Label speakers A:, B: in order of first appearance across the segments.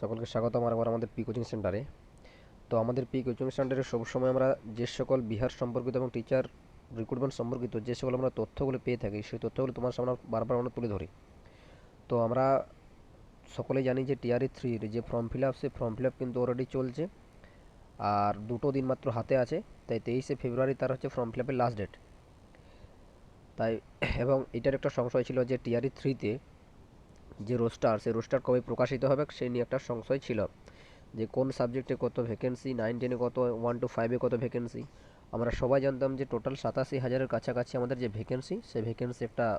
A: সকলকে স্বাগত আমার আবার আমাদের পি কোচিং সেন্টারে তো আমাদের পি কোচিং সেন্টারে সবসময় আমরা যে সকল বিহার সম্পর্কিত এবং টিচার রিক্রুটমেন্ট সম্পর্কিত যে সকল আমরা তথ্যগুলো পেয়ে থাকি, সেই তথ্যগুলো তোমার সামনে বারবার আমরা তুলে ধরি। তো আমরা সকলেই জানি যে টিআরই থ্রির যে ফর্ম ফিল আপ সে ফর্ম ফিল আপ কিন্তু অলরেডি চলছে। আর দুটো দিন মাত্র হাতে আছে, তাই তেইশে ফেব্রুয়ারি তার হচ্ছে ফর্ম ফিল আপের লাস্ট ডেট তাই, এবং এটার একটা সংশয় ছিল যে টিআরই থ্রিতে যে রোস্টার সেই রোস্টার কবে প্রকাশিত হবে সেই নিয়ে একটা সংশয় ছিল। যে কোন সাবজেক্টে কত ভ্যাকেন্সি নাইন টেনে কত ওয়ান টু ফাইভে কত ভ্যাকেন্সি আমরা সবাই জানতাম যে টোটাল সাতাশি হাজারের কাছাকাছি আমাদের যে ভ্যাকেন্সি সেই ভ্যাকেন্সি একটা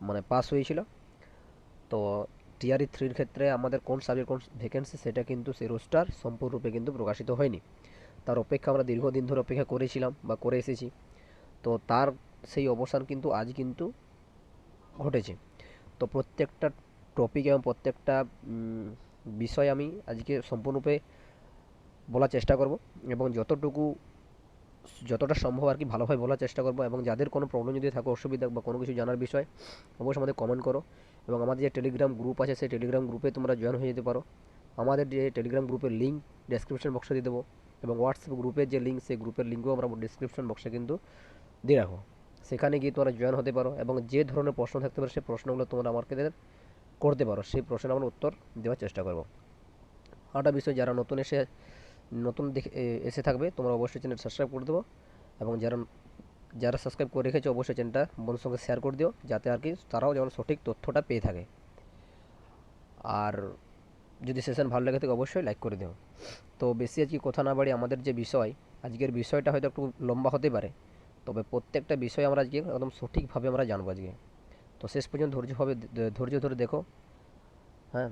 A: মানে পাস হয়েছিল। তো টিআরই থ্রির ক্ষেত্রে আমাদের কোন সাবজেক্ট কোন ভ্যাকেন্সি সেটা কিন্তু সেই রোস্টার সম্পূর্ণরূপে কিন্তু প্রকাশিত হয়নি। তার অপেক্ষা আমরা দীর্ঘদিন ধরে অপেক্ষা করেছিলাম বা করে এসেছি। তো তার সেই অবসান কিন্তু আজ কিন্তু ঘটেছে। তো প্রত্যেকটা টপিক এবং প্রত্যেকটা বিষয় আমি আজকে সম্পূর্ণরূপে বলার চেষ্টা করব এবং যতটুকু, যতটা সম্ভব আর কি ভালোভাবে বলার চেষ্টা করব এবং যাদের কোনো প্রবলেম যদি থাকে, অসুবিধা বা কোনো কিছু জানার বিষয়, অবশ্যই আমাদের কমেন্ট করো এবং আমাদের যে টেলিগ্রাম গ্রুপ আছে, সেই টেলিগ্রাম গ্রুপে তোমরা জয়েন হয়ে যেতে পারো। আমাদের যে টেলিগ্রাম গ্রুপের লিঙ্ক ডেসক্রিপশন বক্সে দিয়ে দেবো এবং হোয়াটসঅ্যাপ গ্রুপের যে লিঙ্ক সেই গ্রুপের লিঙ্কও আমরা ডিসক্রিপশন বক্সে কিন্তু দিয়ে রাখো সেখানে গিয়ে তোমরা জয়েন হতে পারো এবং যে ধরনের প্রশ্ন থাকতে পারে, সেই প্রশ্নগুলো তোমরা আমাকে করতে পারো, সেই প্রশ্নের আমরা উত্তর দেওয়ার চেষ্টা করব। আরেকটা বিষয় যারা নতুন এসে, নতুন দেখে এসে থাকবে, তোমরা অবশ্যই চ্যানেল সাবস্ক্রাইব করে দেবো এবং যারা যারা সাবস্ক্রাইব করে রেখেছো, অবশ্যই চ্যানেলটা বন্ধুর সঙ্গে শেয়ার করে দিও, যাতে আর কি তারাও যেমন সঠিক তথ্যটা পেয়ে থাকে। আর যদি সেশন ভালো লেগে থাকে, অবশ্যই লাইক করে দিও। তো বেশি আজকে কথা না বাড়ি আমাদের যে বিষয়, আজকের বিষয়টা হয়তো একটু লম্বা হতে পারে, তবে প্রত্যেকটা বিষয় আমরা আজকে একদম সঠিকভাবে আমরা জানব আজকে। তো শেষ পর্যন্ত ধৈর্যভাবে ধৈর্য ধরে দেখো। হ্যাঁ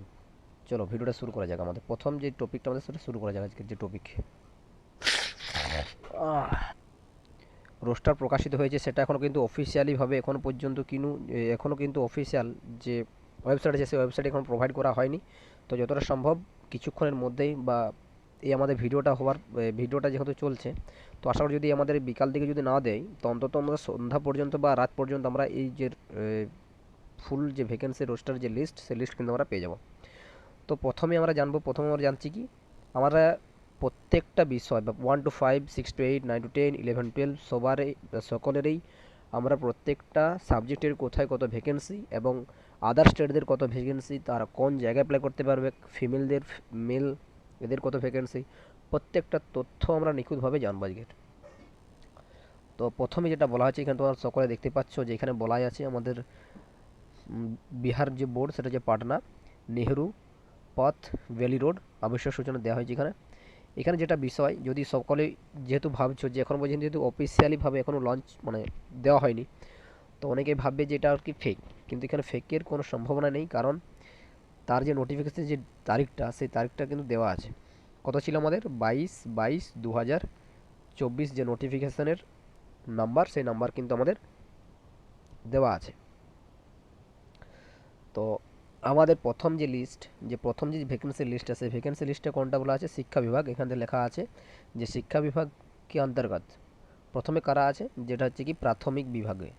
A: চলো ভিডিওটা শুরু করা যাক আমাদের। প্রথম যে টপিকটা আমাদের, সেটা শুরু করা যাক আজকের যে টপিক। রোস্টার প্রকাশিত হয়েছে, সেটা এখনও কিন্তু অফিসিয়ালিভাবে এখনও পর্যন্ত কিনু এখনও কিন্তু অফিসিয়াল যে ওয়েবসাইট আছে, সেই ওয়েবসাইট এখন প্রোভাইড করা হয়নি। তো যতটা সম্ভব কিছুক্ষণের মধ্যেই বা এই আমাদের ভিডিওটা হওয়ার ভিডিওটা যেহেতু চলছে তো আশা করি যদি আমাদের বিকাল দিকে যদি না দেয়, তো অন্তত আমরা সন্ধ্যা পর্যন্ত বা রাত পর্যন্ত আমরা এই যে ফুল যে ভ্যাকেন্সি রোস্টার যে লিস্ট সেই লিস্ট কিন্তু আমরা পেয়ে যাব। তো প্রথমে আমরা জানব, প্রথমে আমরা জানছি কি, আমরা প্রত্যেকটা বিষয় বা one two five six two eight nine two ten eleven twelve সবারই সকলেরই আমরা প্রত্যেকটা সাবজেক্টের কোথায় কত ভ্যাকেন্সি এবং আদার স্টেটদের কত ভ্যাকেন্সি তারা কোন জায়গায় অ্যাপ্লাই করতে পারবে ফিমেলদের মেল এদের কত ভ্যাকেন্সি প্রত্যেকটা তথ্য আমরা নিখুঁতভাবে জানব আজকের তো প্রথমে যেটা বলা হয়েছে, এখানে তোমরা সকলে দেখতে পাচ্ছ যে এখানে বলাই আছে আমাদের বিহার যে বোর্ড সেটা হচ্ছে পাটনা, নেহেরু, পথ ভ্যালি রোড আবশ্যক সূচনা দেওয়া হয়েছে এখানে। এখানে যেটা বিষয়, যদি সকলে যেহেতু ভাবছ যে এখন পর্যন্ত যেহেতু অফিসিয়ালিভাবে এখনও লঞ্চ মানে দেওয়া হয়নি, তো অনেকে ভাববে যে এটা আর কি ফেক কিন্তু এখানে ফেকের কোনো সম্ভাবনা নেই, কারণ তার যে নোটিফিকেশন যে তারিখটা, সেই তারিখটা কিন্তু দেওয়া আছে। কত ছিল আমাদের? বাইশ বাইশ দু হাজার চব্বিশ যে নোটিফিকেশানের নাম্বার সেই নাম্বার কিন্তু আমাদের দেওয়া আছে। তো আমাদের প্রথম যে লিস্ট যে প্রথম যে ভ্যাকেন্সি লিস্ট আছে ভ্যাকেন্সি লিস্টে কোনটা বলা আছে? শিক্ষা বিভাগ। এখানে লেখা আছে যে শিক্ষা বিভাগ কি অন্তর্গত? প্রথমে কারা আছে? যেটা হচ্ছে কি প্রাথমিক বিভাগে।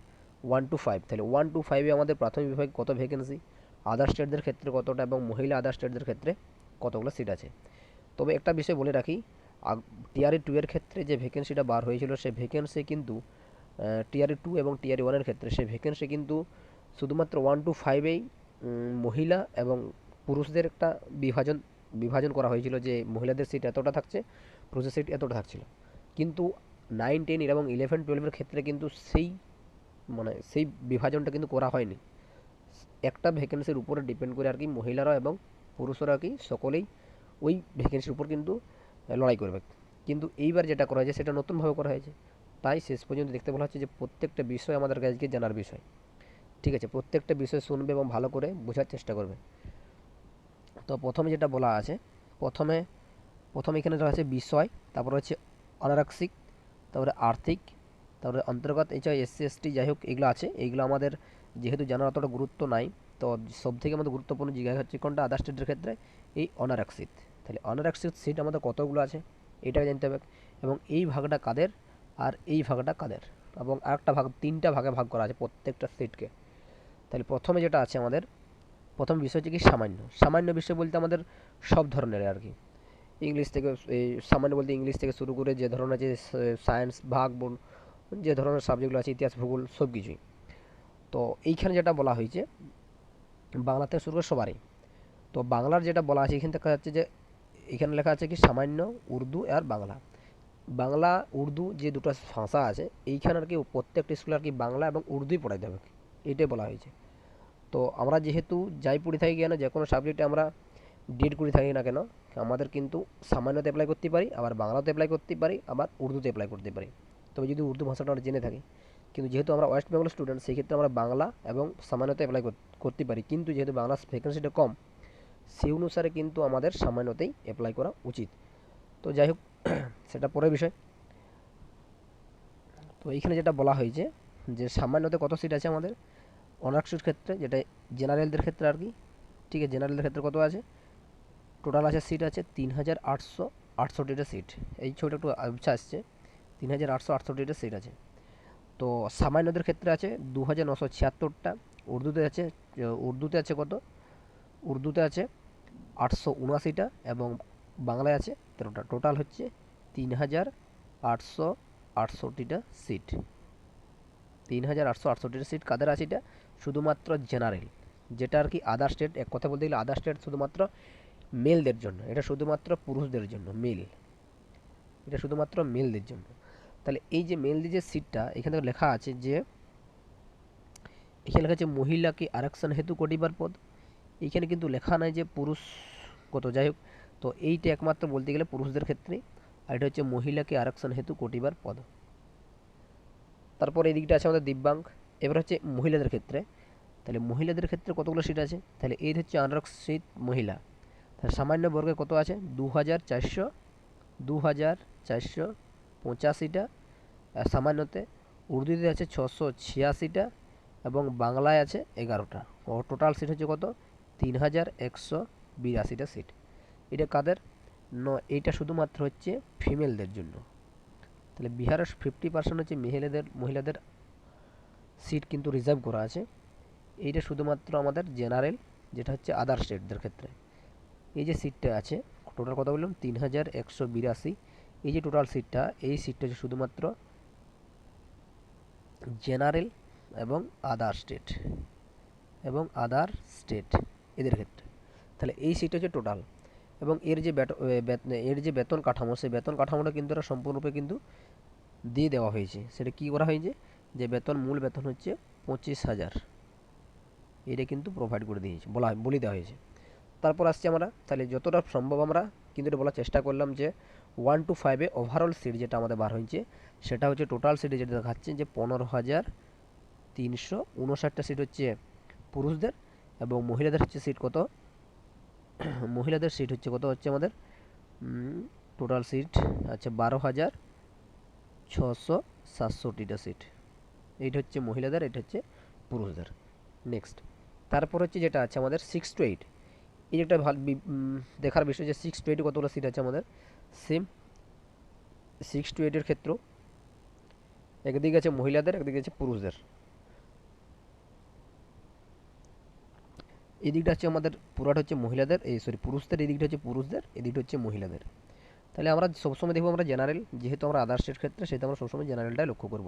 A: ওয়ান টু ফাইভ তাহলে ওয়ান টু ফাইভে আমাদের প্রাথমিক বিভাগে কত ভ্যাকেন্সি আদার স্টেটদের ক্ষেত্রে কতটা এবং মহিলা আদার স্টেটদের ক্ষেত্রে কতগুলো সিট আছে? তবে একটা বিষয় বলে রাখি টিআরই টু এর ক্ষেত্রে যে ভ্যাকেন্সিটা বার হয়েছিল সেই ভ্যাকেন্সি কিন্তু টিআরই টু এবং টিআরই ওয়ানের ক্ষেত্রে সেই ভ্যাকেন্সি কিন্তু শুধুমাত্র ওয়ান টু ফাইভেই মহিলা এবং পুরুষদের একটা বিভাজন বিভাজন করা হয়েছিল যে মহিলাদের সিট এতটা থাকছে পুরুষের সিট এতটা থাকছিল। কিন্তু নাইন টেন এবং ইলেভেন টুয়েলভের ক্ষেত্রে কিন্তু সেই মানে সেই বিভাজনটা কিন্তু করা হয়নি। একটা ভ্যাকেন্সির উপরে ডিপেন্ড করে আর কি মহিলারা এবং পুরুষরা কি সকলেই ওই ভ্যাকেন্সির উপর কিন্তু লড়াই করবে। কিন্তু এইবার যেটা করা হয়েছে, সেটা নতুনভাবে করা হয়েছে। তাই শেষ পর্যন্ত দেখতে বলা হচ্ছে যে, প্রত্যেকটা বিষয় আমাদের কাছে জানার বিষয়। ঠিক আছে, প্রত্যেকটা বিষয় শুনবে এবং ভালো করে বোঝার চেষ্টা করবে। তো প্রথমে যেটা বলা আছে, প্রথমে প্রথমে এখানে আছে বিষয়, তারপর হচ্ছে অনারক্ষিক তারপরে আর্থিক, তারপরে অন্তর্গত এছাড়া এসসি এসটি যাই হোক, এগুলো আছে। এইগুলো আমাদের যেহেতু জানার অতটা গুরুত্ব নাই, তো সব থেকে আমাদের গুরুত্বপূর্ণ জায়গা হচ্ছে কোনটা? আদার স্টেটের ক্ষেত্রে এই অনারক্ষিত তাহলে অনারক্ষিত সিট আমাদের কতগুলো আছে? এটা জানতে হবে। এবং এই ভাগটা কাদের? আর এই ভাগটা কাদের? এবং আরেকটা ভাগ, তিনটা ভাগে ভাগ করা আছে প্রত্যেকটা সিটকে তাহলে প্রথমে যেটা আছে আমাদের, প্রথম বিষয় হচ্ছে কি সামান্য। সামান্য বিষয় বলতে আমাদের সব ধরনের আর কি। ইংলিশ থেকে, এই সামান্য বলতে ইংলিশ থেকে শুরু করে যে ধরনের আছে সায়েন্স ভাগ, বোন, যে ধরনের সাবজেক্টগুলো আছে, ইতিহাস, ভূগোল, সব কিছুই। তো এইখানে যেটা বলা হয়েছে বাংলা থেকে শুরু করে সবারই। তো বাংলার যেটা বলা আছে, এখান থেকে যাচ্ছে যে এখানে লেখা আছে কি, সামান্য উর্দু আর বাংলা। বাংলা, উর্দু যে দুটো ভাষা আছে, এইখানে আর কি প্রত্যেকটা স্কুলে আর কি বাংলা এবং উর্দুই পড়াইতে হবে। এটাই বলা হয়েছে। তো আমরা যেহেতু যাই পড়ে থাকি কেন, যে কোনো সাবজেক্টে আমরা ডিড করে থাকি না কেন, আমাদের কিন্তু সামান্যতে অ্যাপ্লাই করতে পারি, আবার বাংলাতে অ্যাপ্লাই করতে পারি, আবার উর্দুতে অ্যাপ্লাই করতে পারি। তবে যদি উর্দু ভাষাটা আমরা জেনে থাকি, কিন্তু যেহেতু আমরা ওয়েস্ট বেঙ্গল স্টুডেন্ট সেই ক্ষেত্রে আমরা বাংলা এবং সামান্যতে অ্যাপ্লাই করতে পারি। কিন্তু যেহেতু বাংলা ভ্যাকেন্সিটা কম সেই অনুসারে কিন্তু আমাদের সামান্যতেই অ্যাপ্লাই করা উচিত। তো যাই হোক, সেটা পরের বিষয়। তো এইখানে যেটা বলা হয়েছে যে সামান্যতে কত সিট আছে আমাদের? অনার্সের ক্ষেত্রে, যেটা জেনারেলদের ক্ষেত্রে আর কি, ঠিক আছে জেনারেলদের ক্ষেত্রে কত আছে? টোটাল আছে সিট আছে তিন হাজার আটশো আটষট্টিটা সিট এই ছবিটা একটু আচ্ছা আসছে তিন হাজার আটশো আটষট্টিটা সিট আছে। তো সামান্যদের ক্ষেত্রে আছে দু হাজার নশো ছিয়াত্তরটা, উর্দুতে আছে উর্দুতে আছে কত? উর্দুতে আছে আটশো উনআশিটা এবং বাংলায় আছে তেরোটা। টোটাল হচ্ছে তিন হাজার আটশো আটষট্টিটা সিট তিন হাজার আটশো আটষট্টিটা সিট কাদের আছে এটা? শুধুমাত্র জেনারেল যেটা আর কি আদার স্টেট এক কথা বলতে গেলে আদার স্টেট শুধুমাত্র মেলদের জন্য। এটা শুধুমাত্র পুরুষদের জন্য মেল এটা শুধুমাত্র মেলদের জন্য। তাহলে এই যে মেলদের যে সিটটা এখানে লেখা আছে যে, এখানে লেখা আছে মহিলাকে আরক্ষণ হেতু কটিবার পদ এইখানে কিন্তু লেখা নাই যে পুরুষ কত, যাই হোক। তো এইটা একমাত্র বলতে গেলে পুরুষদের ক্ষেত্রে। আর এটা হচ্ছে মহিলাকে আরক্ষণ হেতু কটিবার পদ। তারপর এই দিকটা আছে আমাদের দিব্যাঙ্গ। এবার হচ্ছে মহিলাদের ক্ষেত্রে। তাহলে মহিলাদের ক্ষেত্রে কতগুলো সিট আছে? তাহলে এই হচ্ছে আনরক্ষিত মহিলা। তাহলে সামান্য বর্গে কত আছে? দু হাজার চারশো দু হাজার চারশো পঁচাশিটা। সামান্যতে উর্দুতে আছে ছশো ছিয়াশিটা। এবং বাংলায় আছে এগারোটা। ও টোটাল সিট হচ্ছে কত? তিন হাজার একশো বিরাশিটা সিট এটা কাদের? ন, এইটা শুধুমাত্র হচ্ছে ফিমেলদের জন্য। তাহলে বিহারের ফিফটি পার্সেন্ট হচ্ছে মহিলাদের মহিলাদের সিট কিন্তু রিজার্ভ করা আছে। এইটা শুধুমাত্র আমাদের জেনারেল যেটা হচ্ছে আদার স্টেটদের ক্ষেত্রে। এই যে সিটটা আছে টোটাল কথা বললাম তিন হাজার একশো বিরাশি। এই যে টোটাল সিটটা এই সিটটা হচ্ছে শুধুমাত্র জেনারেল এবং আদার স্টেট এবং আদার স্টেট এদের ক্ষেত্রে। তাহলে এই সিটটা হচ্ছে টোটাল এবং এর যে এর যে বেতন কাঠামো, সেই বেতন কাঠামোটা কিন্তু এরা সম্পূর্ণরূপে কিন্তু দিয়ে দেওয়া হয়েছে। সেটা কী করা হয়েছে? যে বেতন, মূল বেতন হচ্ছে পঁচিশ হাজার। এটা কিন্তু প্রোভাইড করে দিয়েছে, বলা, বলে দেওয়া হয়েছে। তারপর আসছি আমরা, তাহলে যতটা সম্ভব আমরা কিন্তু এটা বলার চেষ্টা করলাম যে ওয়ান টু ফাইভে ওভারঅল সিট যেটা আমাদের বার হয়েছে, সেটা হচ্ছে টোটাল সিটে যেটা দেখাচ্ছে যে পনেরো হাজার তিনশো উনষাটটা সিট হচ্ছে পুরুষদের এবং মহিলাদের হচ্ছে সিট কত? মহিলাদের সিট হচ্ছে কত? হচ্ছে আমাদের টোটাল সিট আচ্ছা বারো হাজার ছশো সাতষট্টিটা সিট এইটা হচ্ছে মহিলাদের, এটা হচ্ছে পুরুষদের। নেক্সট তারপর হচ্ছে যেটা আছে আমাদের সিক্স টু এইট এই একটা ভালো দেখার বিষয় যে সিক্স টু এইটে কতগুলো সিট আছে আমাদের? সেম সিক্স টু এইটের ক্ষেত্র। একদিকে আছে মহিলাদের, একদিকে আছে পুরুষদের। এই দিকটা হচ্ছে আমাদের, পুরাটা হচ্ছে মহিলাদের, এই সরি পুরুষদের, এই দিকটা হচ্ছে পুরুষদের, এই দিকটা হচ্ছে মহিলাদের। তাহলে আমরা সবসময় দেখব আমরা জেনারেল যেহেতু আমরা আদার স্টেট ক্ষেত্রে, সেহেতু আমরা সবসময় জেনারেলটাই লক্ষ্য করব।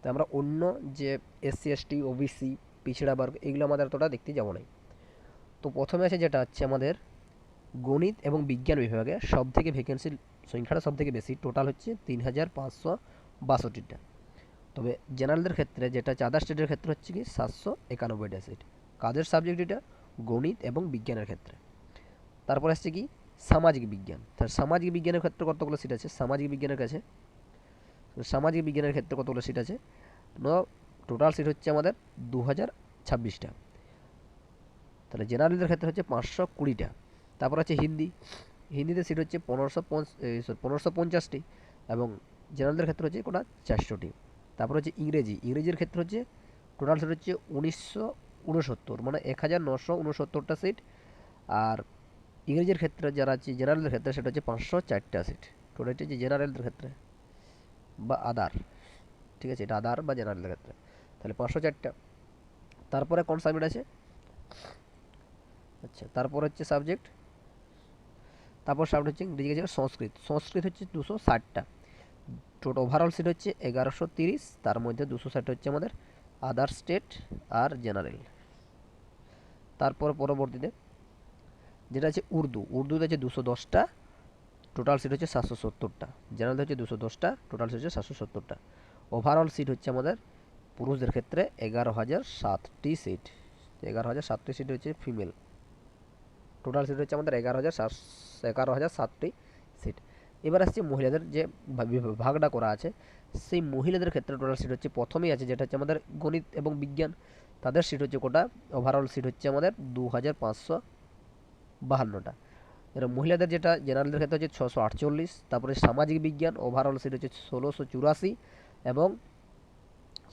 A: তাই আমরা অন্য যে এসসি এসটি ওবিসি পিছড়া বর্গ, এগুলো আমাদের অতটা দেখতে যাব না। তো প্রথমে আছে যেটা হচ্ছে আমাদের গণিত এবং বিজ্ঞান বিভাগে সব থেকে ভ্যাকেন্সির সংখ্যাটা সব থেকে বেশি টোটাল হচ্ছে তিন হাজার পাঁচশো বাষট্টিটা। তবে জেনারেলদের ক্ষেত্রে যেটা আদার স্টেটের ক্ষেত্রে হচ্ছে কি সাতশো একানব্বইটা সিট কাদের সাবজেক্ট এটা? গণিত এবং বিজ্ঞানের ক্ষেত্রে। তারপর আসছে কি? সামাজিক বিজ্ঞান। তার সামাজিক বিজ্ঞানের ক্ষেত্রে কতগুলো সিট আছে? সামাজিক বিজ্ঞানের কাছে? সামাজিক বিজ্ঞানের ক্ষেত্রে কতগুলো সিট আছে? টোটাল সিট হচ্ছে আমাদের দু হাজার ছাব্বিশটা। তাহলে জেনারেলদের ক্ষেত্রে হচ্ছে পাঁচশো কুড়িটা। তারপর আছে হিন্দি। হিন্দিতে সিট হচ্ছে পনেরোশো পনেরোশো পঞ্চাশটি এবং জেনারেলদের ক্ষেত্রে হচ্ছে কোটা চারশোটি। তারপর হচ্ছে ইংরেজি। ইংরেজির ক্ষেত্রে হচ্ছে টোটাল সিট হচ্ছে উনিশশো উনসত্তর মানে এক হাজার নশো উনসত্তরটা সিট আর ইংরেজির ক্ষেত্রে যারা আছে জেনারেলের ক্ষেত্রে সেটা হচ্ছে পাঁচশো চারটা সিট টোটাল হচ্ছে জেনারেলদের ক্ষেত্রে বা আদার ঠিক আছে? এটা আদার বা জেনারেলের ক্ষেত্রে। তাহলে পাঁচশো চারটা। তারপরে কোন সাবজেক্ট আছে? আচ্ছা তারপর হচ্ছে সাবজেক্ট তারপর সাবজেক্ট হচ্ছে গেছে সংস্কৃত। সংস্কৃত হচ্ছে দুশো ষাটটা। টোটাল ওভারঅল সিট হচ্ছে এগারোশো তিরিশ, তার মধ্যে দুশো ষাট হচ্ছে আমাদের আদার স্টেট আর জেনারেল। তারপর পরবর্তীতে যেটা আছে উর্দু, উর্দুতে আছে দুশো দশটা, টোটাল সিট হচ্ছে সাতশো সত্তরটা। জেনারেল হচ্ছে দুশো দশটা, টোটাল সিট হচ্ছে সাতশো সত্তরটা। ওভারঅল সিট হচ্ছে আমাদের পুরুষদের ক্ষেত্রে এগারো হাজার সাতটি সিট। এগারো হাজার সাতটি সিট হচ্ছে ফিমেল। টোটাল সিট হচ্ছে আমাদের এগারো হাজার সাত এগারো হাজার সাতটি এবার আসছে মহিলাদের যে ভাগটা করা আছে, সেই মহিলাদের ক্ষেত্রে টোটাল সিট হচ্ছে প্রথমেই আছে যেটা হচ্ছে আমাদের গণিত এবং বিজ্ঞান। তাদের সিট হচ্ছে কোটা? ওভারঅল সিট হচ্ছে আমাদের দু হাজার পাঁচশো বাহান্নটা। এবার মহিলাদের যেটা জেনারেলদের ক্ষেত্রে হচ্ছে ছশো আটচল্লিশ, তারপরে সামাজিক বিজ্ঞান ওভারঅল সিট হচ্ছে ষোলোশো চুরাশি এবং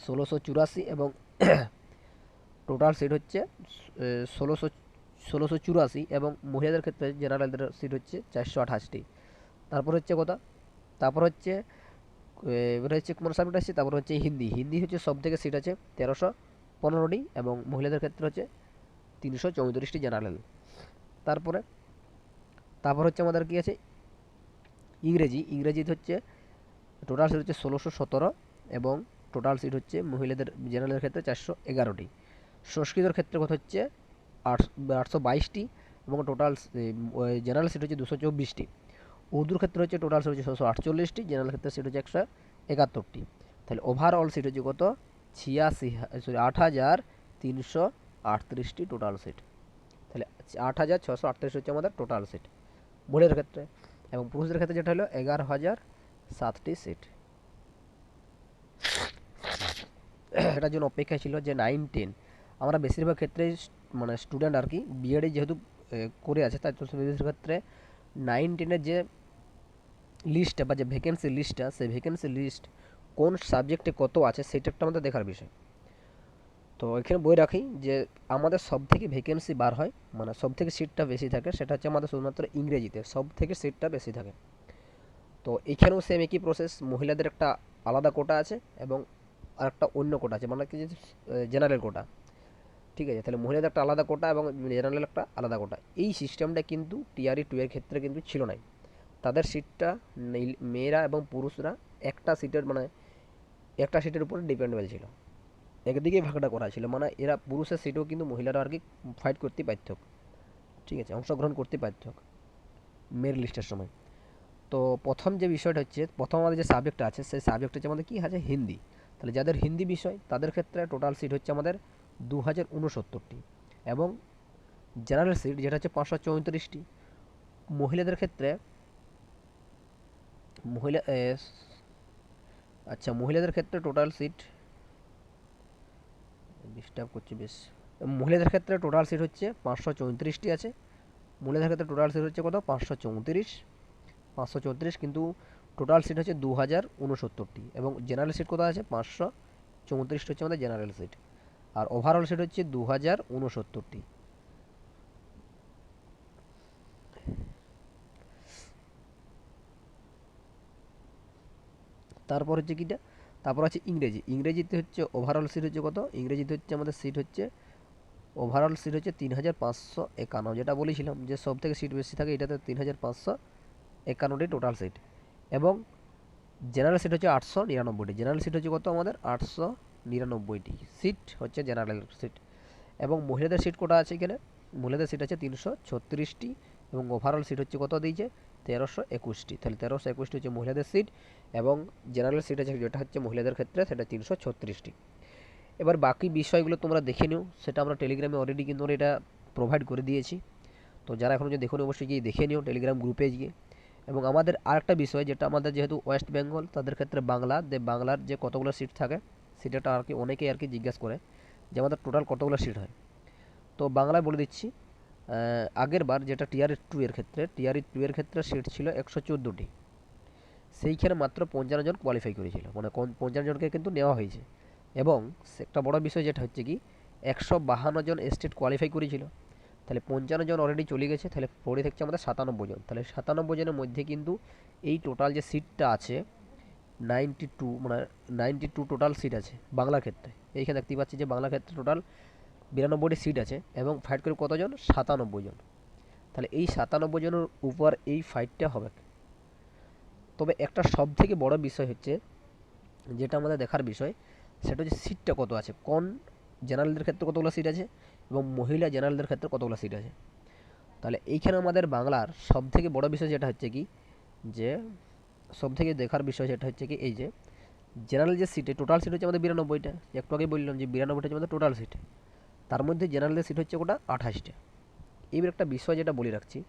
A: ষোলোশো চুরাশি এবং টোটাল সিট হচ্ছে ষোলোশো ষোলোশো চুরাশি এবং মহিলাদের ক্ষেত্রে জেনারেলদের সিট হচ্ছে চারশো আঠাশটি। তারপর হচ্ছে কথা? তারপর হচ্ছে এবারে হচ্ছে কোন সাবজেক্ট আসছে? তারপর হচ্ছে হিন্দি। হিন্দি হচ্ছে সব থেকে সিট আছে তেরোশো পনেরোটি এবং মহিলাদের ক্ষেত্রে হচ্ছে তিনশো চৌত্রিশটি জেনারেল তারপরে, তারপর হচ্ছে আমাদের কি আছে? ইংরেজি। ইংরেজিতে হচ্ছে টোটাল সিট হচ্ছে ষোলোশো সতেরো এবং টোটাল সিট হচ্ছে মহিলাদের জেনারেলের ক্ষেত্রে চারশো এগারোটি। সংস্কৃতের ক্ষেত্রে কত হচ্ছে আট, আটশো বাইশটি এবং টোটাল জেনারেল সিট হচ্ছে দুশো চব্বিশটি। উর্দুর ক্ষেত্রে হচ্ছে টোটাল সিট হচ্ছে ছশো আটচল্লিশটি জেনারেল ক্ষেত্রে সিট হচ্ছে একশো একাত্তরটি। তাহলে ওভারঅল সিট হচ্ছে কত? ছিয়াশি সরি আট হাজার তিনশো আটত্রিশটি টোটাল সিট তাহলে আট হাজার ছশো আটত্রিশ হচ্ছে আমাদের টোটাল সিট মহিলাদের ক্ষেত্রে এবং পুরুষদের ক্ষেত্রে যেটা হলো এগারো হাজার সাতটি সিট এটার জন্য অপেক্ষা ছিল যে নাইন টেন আমরা বেশিরভাগ ক্ষেত্রে মানে স্টুডেন্ট আর কি বিএডে যেহেতু করে আছে, তাই তো ক্ষেত্রে নাইন টেনের যে লিস্টটা বা যে ভ্যাকেন্সি লিস্টটা সেই ভ্যাকেন্সি লিস্ট কোন সাবজেক্টে কত আছে সেটা একটা আমাদের দেখার বিষয়। তো এখানে বই রাখি যে আমাদের সব থেকে ভ্যাকেন্সি বার হয় মানে সব থেকে সিটটা বেশি থাকে, সেটা হচ্ছে আমাদের শুধুমাত্র ইংরেজিতে সব থেকে সিটটা বেশি থাকে। তো এখানেও সেম একই প্রসেস মহিলাদের একটা আলাদা কোটা আছে এবং আর একটা অন্য কোটা আছে মানে কি জেনারেল কোটা ঠিক আছে, তাহলে মহিলাদের একটা আলাদা কোটা এবং জেনারেল একটা আলাদা কোটা এই সিস্টেমটা কিন্তু টিআরই টু এর ক্ষেত্রে কিন্তু ছিল নাই। তাদের সিটটা মেয়েরা এবং পুরুষরা একটা সিটের মানে একটা সিটের উপরে ডিপেন্ডেবল ছিল। একদিকেই ভাগটা করা ছিল মানে এরা পুরুষের সিটেও কিন্তু মহিলারা আর কি ফাইট করতে পারত ঠিক আছে, অংশগ্রহণ করতে পারত মেয়ের লিস্টের সময়। তো প্রথম যে বিষয়টা হচ্ছে, প্রথম আমাদের যে সাবজেক্টটা আছে, সেই সাবজেক্ট হচ্ছে আমাদের কী আছে? হিন্দি। তাহলে যাদের হিন্দি বিষয়, তাদের ক্ষেত্রে টোটাল সিট হচ্ছে আমাদের দু হাজার উনসত্তরটি এবং জেনারেল সিট যেটা হচ্ছে পাঁচশো চৌত্রিশটি। মহিলাদের ক্ষেত্রে মহিলা আচ্ছা মহিলাদের ক্ষেত্রে টোটাল সিট ডিস্টার্ব করছে বেশ। মহিলাদের ক্ষেত্রে টোটাল সিট হচ্ছে পাঁচশো চৌত্রিশটি আছে। মহিলাদের ক্ষেত্রে টোটাল সিট হচ্ছে কত? পাঁচশো চৌত্রিশ। পাঁচশো চৌত্রিশ কিন্তু টোটাল সিট হচ্ছে দু হাজার উনসত্তরটি এবং জেনারেল সিট কত আছে? পাঁচশো চৌত্রিশটি হচ্ছে আমাদের জেনারেল সিট আর ওভারঅল সিট হচ্ছে দু হাজার উনসত্তরটি। তারপর হচ্ছে কিটা? তারপর আছে ইংরেজি। ইংরেজিতে হচ্ছে ওভারঅল সিট হচ্ছে কত? ইংরেজিতে হচ্ছে আমাদের সিট হচ্ছে ওভারঅল সিট হচ্ছে তিন হাজার পাঁচশো একান্ন। যেটা বলেছিলাম যে সব থেকে সিট বেশি থাকে এটাতে তিন হাজার পাঁচশো একান্নটি টোটাল সিট এবং জেনারেল সিট হচ্ছে আটশো নিরানব্বইটি জেনারেল সিট হচ্ছে কত আমাদের? আটশো নিরানব্বইটি সিট হচ্ছে জেনারেল সিট এবং মহিলাদের সিট কোটা আছে এখানে? মহিলাদের সিট আছে তিনশো ছত্রিশটি এবং ওভারঅল সিট হচ্ছে কত দিয়েছে? তেরোশো একুশটি তাহলে তেরোশো একুশটি হচ্ছে মহিলাদের সিট এবং জেনারেল সিট আছে, যেটা হচ্ছে মহিলাদের ক্ষেত্রে সেটা তিনশো ছত্রিশটি। এবার বাকি বিষয়গুলো তোমরা দেখে নিও, সেটা আমরা টেলিগ্রামে অলরেডি কিন্তু এটা প্রোভাইড করে দিয়েছি। তো যারা এখনও যদি দেখুন অবশ্যই গিয়ে দেখে নিও টেলিগ্রাম গ্রুপে গিয়ে। এবং আমাদের আরেকটা বিষয়, যেটা আমাদের যেহেতু ওয়েস্ট বেঙ্গল তাদের ক্ষেত্রে বাংলা যে বাংলার যে কতগুলো সিট থাকে, সেটা আর কি অনেকেই আর কি জিজ্ঞাসা করে যে আমাদের টোটাল কতগুলো সিট হয়। তো বাংলায় বলে দিচ্ছি আগের বার যেটা টিআরই টু এর ক্ষেত্রে টিআরই টু এর ক্ষেত্রে সিট ছিল একশো চোদ্দোটি। সেইখানে মাত্র পঞ্চান্ন জন কোয়ালিফাই করেছিল। মানে পঞ্চান্ন জনকে কিন্তু নেওয়া হয়েছে। এবং একটা বড় বিষয় যেটা হচ্ছে কি, একশো বাহান্ন জন স্টেট কোয়ালিফাই করেছিল। তাহলে পঞ্চান্ন জন অলরেডি চলে গেছে, তাহলে পড়ে থাকছে আমাদের সাতানব্বই জন। তাহলে সাতানব্বই জনের মধ্যে কিন্তু এই টোটাল যে সিটটা আছে নাইনটি টু মানে নাইনটি টু টোটাল সিট আছে বাংলার ক্ষেত্রে। এইখানে দেখতে পাচ্ছি যে বাংলার ক্ষেত্রে টোটাল বিরানব্বইটি সিট আছে এবং ফাইট করে কতজন? সাতানব্বই জন। তাহলে এই সাতানব্বই জনের উপর এই ফাইটটা হবে। তবে একটা সব থেকে বড় বিষয় হচ্ছে, যেটা আমাদের দেখার বিষয়, সেটা হচ্ছে সিটটা কত আছে। কোন জেনারেলদের ক্ষেত্রে কতগুলো সিট আছে এবং মহিলা জেনারেলদের ক্ষেত্রে কতগুলো সিট আছে। তাহলে এইখানে আমাদের বাংলার সব থেকে বড় বিষয় যেটা হচ্ছে কি, যে সব থেকে দেখার বিষয় যেটা হচ্ছে কি, এই যে জেনারেল যে সিটে টোটাল সিট হচ্ছে আমাদের বিরানব্বইটা। একটু আগে বললাম যে বিরানব্বইটা হচ্ছে আমাদের টোটাল সিট তার মধ্যে জেনারেলের সিট হচ্ছে ওটা আঠাশটা। এইবার একটা বিষয় যেটা বলে রাখছি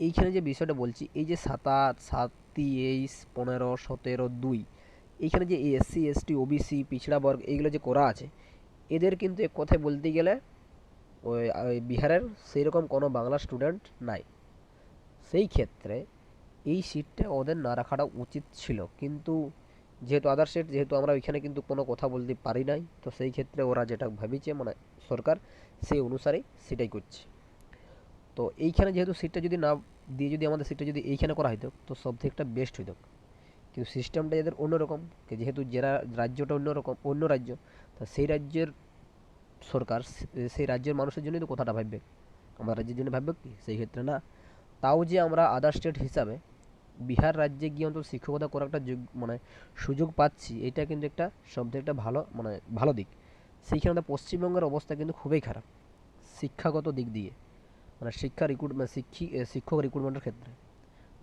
A: এইখানে যে বিষয়টা বলছি, এই যে সাতাশ সাত তেইশ পনেরো, সতেরো, দুই, এইখানে যে এসসি এসটি ওবিসি পিছড়া বর্গ, এইগুলো যে করা আছে, এদের কিন্তু এক কথায় বলতে গেলে ওই বিহারের সেই রকম কোনো বাংলা স্টুডেন্ট নাই। সেই ক্ষেত্রে এই সিটটা ওদের না রাখাটা উচিত ছিল। কিন্তু যেহেতু আদার সিট যেহেতু আমরা ওইখানে কিন্তু কোনো কথা বলতে পারি নাই, তো সেই ক্ষেত্রে ওরা যেটা ভাবিছে মানে সরকার সেই অনুসারেই সেটাই করছে। তো এইখানে যেহেতু সিটটা যদি না, দিয়ে যদি আমাদের সিটটা যদি এইখানে করা হতো তো সব থেকে একটা বেস্ট হইতো। কিন্তু সিস্টেমটা এদের অন্যরকম যেহেতু জেলা রাজ্যটা অন্যরকম, অন্য রাজ্য, তা সেই রাজ্যের সরকার সেই রাজ্যের মানুষের জন্যই তো কথাটা ভাববে। আমার রাজ্যের জন্য ভাববে কি? সেই ক্ষেত্রে না। তাও যে আমরা আদার স্টেট হিসাবে বিহার রাজ্যে গিয়ে অন্তত শিক্ষকতা করার একটা মানে সুযোগ পাচ্ছি, এটা কিন্তু একটা সব থেকে একটা ভালো মানে ভালো দিক। সেইখানে পশ্চিমবঙ্গের অবস্থা কিন্তু খুবই খারাপ, শিক্ষাগত দিক দিয়ে। মানে শিক্ষা রিক্রুটমেন্ট শিক্ষি শিক্ষক রিক্রুটমেন্টের ক্ষেত্রে।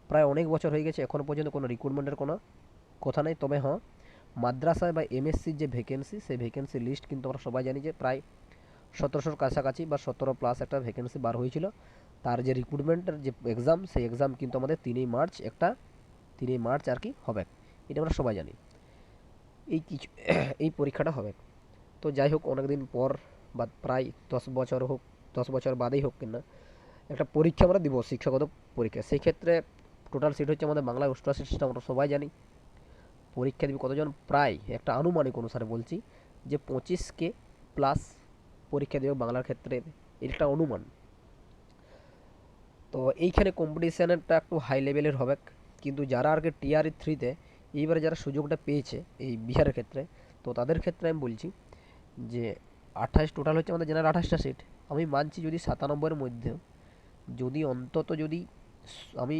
A: প্রায় অনেক বছর হয়ে গেছে এখনও পর্যন্ত কোনো রিক্রুটমেন্টের কোনো কথা নেই। তবে হ্যাঁ মাদ্রাসায় বা এমএসসির যে ভ্যাকেন্সি সেই ভ্যাকেন্সি লিস্ট কিন্তু আমরা সবাই জানি যে প্রায় সতেরোশোর কাছাকাছি বা সতেরো প্লাস একটা ভ্যাকেন্সি বার হয়েছিল। তার যে রিক্রুটমেন্টের যে এক্সাম সেই এক্সাম কিন্তু আমাদের তিনই মার্চ একটা, তিনই মার্চ আর কি হবে। এটা আমরা সবাই জানি। এই কিছু, এই পরীক্ষাটা হবে। তো যাই হোক, অনেকদিন পর বা প্রায় দশ বছর হোক, দশ বছর বাদেই হোক কিনা একটা পরীক্ষা আমরা দিব, শিক্ষাগত পরীক্ষা। সেই ক্ষেত্রে টোটাল সিট হচ্ছে আমাদের বাংলায় অষ্টআশি সিস্টেম আমরা সবাই জানি। পরীক্ষা দিবে কতজন? প্রায় একটা আনুমানিক অনুসারে বলছি যে পঁচিশকে প্লাস পরীক্ষা দেবে বাংলার ক্ষেত্রে এটা অনুমান। তো এইখানে কম্পিটিশানটা একটু হাই লেভেলের হবে, কিন্তু যারা আর কি টিআরই থ্রিতে এইবারে যারা সুযোগটা পেয়েছে এই বিহারের ক্ষেত্রে, তো তাদের ক্ষেত্রে আমি বলছি যে আঠাশ টোটাল হচ্ছে আমাদের জেনারেল আঠাশটা সিট আমি মানছি যদি সাতানব্বইয়ের মধ্যেও যদি অন্তত যদি আমি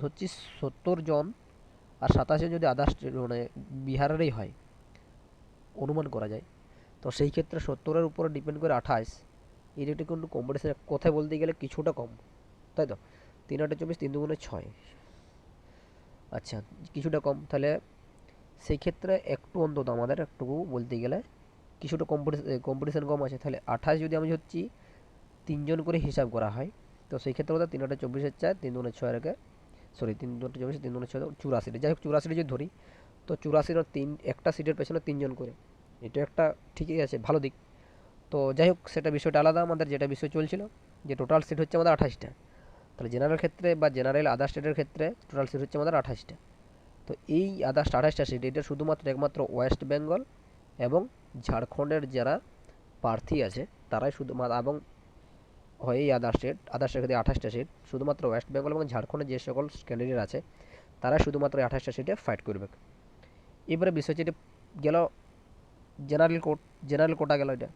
A: ধরছি সত্তর জন আর সাতাশে যদি আদার্স মানে বিহারেরই হয়, অনুমান করা যায়, তো সেই ক্ষেত্রে সত্তরের উপরে ডিপেন্ড করে আঠাশ এই রেটে কিন্তু কম্পিটিশন কথায় বলতে গেলে কিছুটা কম, তাই তো? তিন আটে চব্বিশ, তিন দুগুণে ছয়। আচ্ছা কিছুটা কম, তাহলে সেই ক্ষেত্রে একটু অন্তত আমাদের একটু বলতে গেলে কিছুটা কম্পিটিশন কম্পিটিশান কম আছে। তাহলে আঠাশ যদি আমি হচ্ছি তিনজন করে হিসাব করা হয় তো সেই ক্ষেত্রে আমাদের তিন আটে চব্বিশের চার, তিন দুগুণে ছয় রেখে সরি তিন দুটো চব্বিশ, তিন দুগুণে ছয় চুরাশিটা যাই হোক, চুরাশিটা যদি ধরি, তো চুরাশির তিন, একটা সিটের পেছনে তিনজন করে। এটা একটা ঠিকই আছে, ভালো দিক। তো যাই হোক, সেটা বিষয়টা আলাদা। আমাদের যেটা বিষয় চলছিল, যে টোটাল সিট হচ্ছে আমাদের আঠাশটা। তাহলে জেনারেল ক্ষেত্রে বা জেনারেল আদার স্টেটের ক্ষেত্রে টোটাল সিট হচ্ছে আমাদের আঠাশটা। তো এই আদার্স আঠাশটা সিট এটা শুধুমাত্র একমাত্র ওয়েস্ট বেঙ্গল এবং ঝাড়খণ্ডের যারা প্রার্থী আছে, তারাই শুধু মা- এবং হয় এই আদার স্টেট আদার স্টেট আঠাশটা সিট শুধুমাত্র ওয়েস্ট বেঙ্গল এবং ঝাড়খণ্ডের যে সকল ক্যান্ডিডেট আছে, তারা শুধুমাত্র আঠাশটা সিটে ফাইট করবে। এবারে বিষয় হচ্ছে গেল জেনারেল কোট জেনারেল কোটা গেল এটা।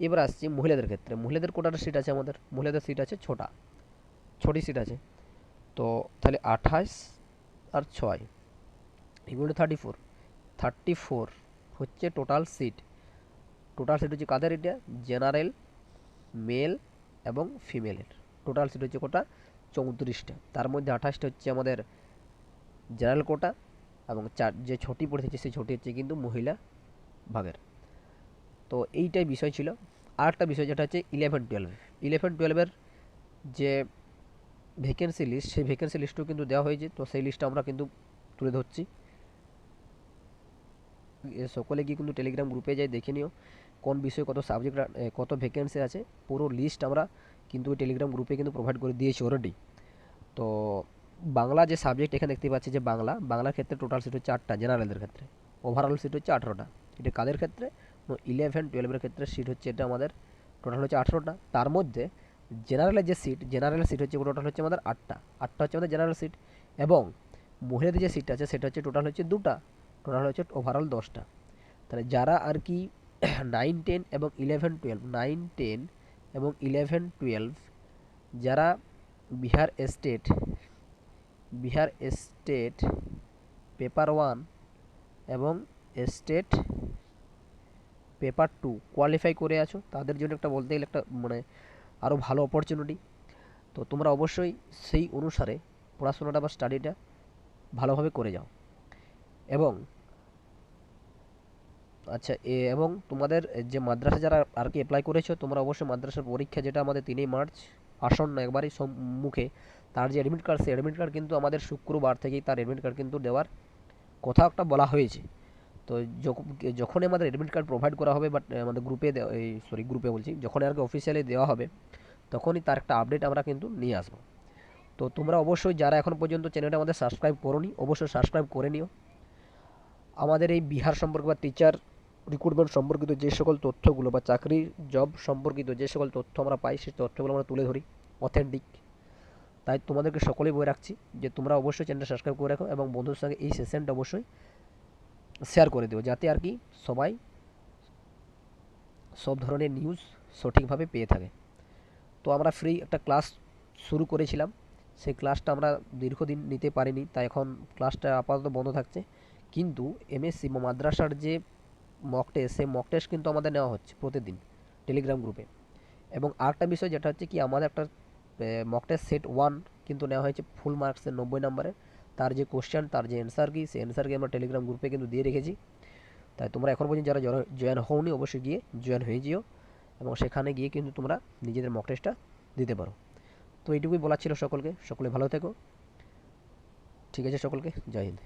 A: এবার আসছি মহিলাদের ক্ষেত্রে। মহিলাদের কোটার সিট আছে আমাদের। মহিলাদের সিট আছে ছোটা। ছটি সিট আছে। তো তাহলে আঠাশ আর ছয় এগুলো থার্টি ফোর থার্টি ফোর হচ্ছে টোটাল সিট টোটাল সিট হচ্ছে কাদের এটা? জেনারেল মেল এবং ফিমেলের। টোটাল সিট হচ্ছে কোটা? চৌত্রিশটা। তার মধ্যে আঠাশটা হচ্ছে আমাদের জেনারেল কোটা এবং চার, যে ছটি পড়ে থাকছে সেই ছটি হচ্ছে কিন্তু মহিলা ভাগের। তো এইটাই বিষয় ছিল। আর একটা বিষয় যেটা হচ্ছে ইলেভেন টুয়েলভ ইলেভেন টুয়েলভের যে ভ্যাকেন্সি লিস্ট সেই ভ্যাকেন্সি লিস্টও কিন্তু দেওয়া হয়েছে। তো সেই লিস্টটা আমরা কিন্তু তুলে ধরছি। সকলে গিয়ে কিন্তু টেলিগ্রাম গ্রুপে যাই, দেখে নিও। কোন বিষয়ে কত সাবজেক্ট কত ভ্যাকেন্সি আছে, পুরো লিস্ট আমরা কিন্তু ওই টেলিগ্রাম গ্রুপে কিন্তু প্রোভাইড করে দিয়েছি অলরেডি তো বাংলা যে সাবজেক্ট এখানে দেখতে পাচ্ছি যে বাংলা, বাংলার ক্ষেত্রে টোটাল সিট হচ্ছে আটটা জেনারেলদের ক্ষেত্রে। ওভারঅল সিট হচ্ছে আঠেরোটা। এটা কাদের ক্ষেত্রে? ইলেভেন টুয়েলভের ক্ষেত্রে সিট হচ্ছে এটা আমাদের টোটাল হচ্ছে আঠেরোটা। তার মধ্যে জেনারেলের যে সিট জেনারেল সিট হচ্ছে টোটাল হচ্ছে আমাদের আটটা। আটটা হচ্ছে আমাদের জেনারেল সিট এবং মহিলাদের যে সিট আছে সেটা হচ্ছে টোটাল হচ্ছে দুটা। টোটাল হচ্ছে ওভারঅল দশটা। তাহলে যারা আর কি নাইন টেন এবং ইলেভেন টুয়েলভ নাইন টেন এবং ইলেভেন টুয়েলভ যারা Bihar state Bihar state paper one এবং স্টেট পেপার টু কোয়ালিফাই করে আছো, তাদের জন্য একটা বলতে গেলে একটা মানে আরও ভালো অপরচুনিটি তো তোমরা অবশ্যই সেই অনুসারে পড়াশোনাটা বা স্টাডিটা ভালোভাবে করে যাও। এবং আচ্ছা এ এবং তোমাদের যে মাদ্রাসা যারা আর কি অ্যাপ্লাই করেছ, তোমরা অবশ্যই মাদ্রাসার পরীক্ষা যেটা আমাদের তিনই মার্চ, আসন্ন একবারই সম্মুখে, তার যে অ্যাডমিট কার্ড সেই অ্যাডমিট কার্ড কিন্তু আমাদের শুক্রবার থেকেই তার অ্যাডমিট কার্ড কিন্তু দেওয়ার কথা একটা বলা হয়েছে। তো যখনই আমাদের অ্যাডমিট কার্ড প্রোভাইড করা হবে বাট আমাদের গ্রুপে এই সরি গ্রুপে বলছি যখন আর কি অফিসিয়ালি দেওয়া হবে, তখনই তার একটা আপডেট আমরা কিন্তু নিয়ে আসব। তো তোমরা অবশ্যই যারা এখন পর্যন্ত চ্যানেলটা আমাদের সাবস্ক্রাইব করোনি, অবশ্যই সাবস্ক্রাইব করে নিও। আমাদের এই বিহার সম্পর্কে বা টিচার রিক্রুটমেন্ট সম্পর্কিত যে সকল তথ্যগুলো বা চাকরি জব সম্পর্কিত যে সকল তথ্য আমরা পাই, সেই তথ্যগুলো আমরা তুলে ধরি অথেন্টিক তাই তোমাদেরকে সকলেই বলে রাখছি যে তোমরা অবশ্যই চ্যানেলটা সাবস্ক্রাইব করে রাখো এবং বন্ধুর সঙ্গে এই সেশনটা অবশ্যই শেয়ার করে দেবো যাতে আর কি সবাই সব ধরনের নিউজ সঠিকভাবে পেয়ে থাকে। তো আমরা ফ্রি একটা ক্লাস শুরু করেছিলাম। সেই ক্লাসটা আমরা দীর্ঘদিন নিতে পারিনি, তাই এখন ক্লাসটা আপাতত বন্ধ থাকছে। কিন্তু এমএসসি বা মাদ্রাসার যে মক টেস্ট সেই মক টেস্ট কিন্তু আমাদের নেওয়া হচ্ছে প্রতিদিন টেলিগ্রাম গ্রুপে এবং আরেকটা বিষয় যেটা হচ্ছে কি, আমাদের একটা মক টেস্ট সেট ওয়ান কিন্তু নেওয়া হয়েছে ফুল মার্কসের নব্বই নাম্বারে তার যে কোশ্চেন তার যে অ্যান্সার কি, সেই অ্যান্সার কি আমরা টেলিগ্রাম গ্রুপে কিন্তু দিয়ে রেখেছি। তাই তোমরা এখন পর্যন্ত যারা জয়েন হওনি, অবশ্যই গিয়ে জয়েন হয়ে যেও এবং সেখানে গিয়ে কিন্তু তোমরা নিজেদের মক টেস্টটা দিতে পারো। তো এইটুকুই বলার ছিল সকলকে। সকলে ভালো থেকো। ঠিক আছে সকলকে? জয় হিন্দ।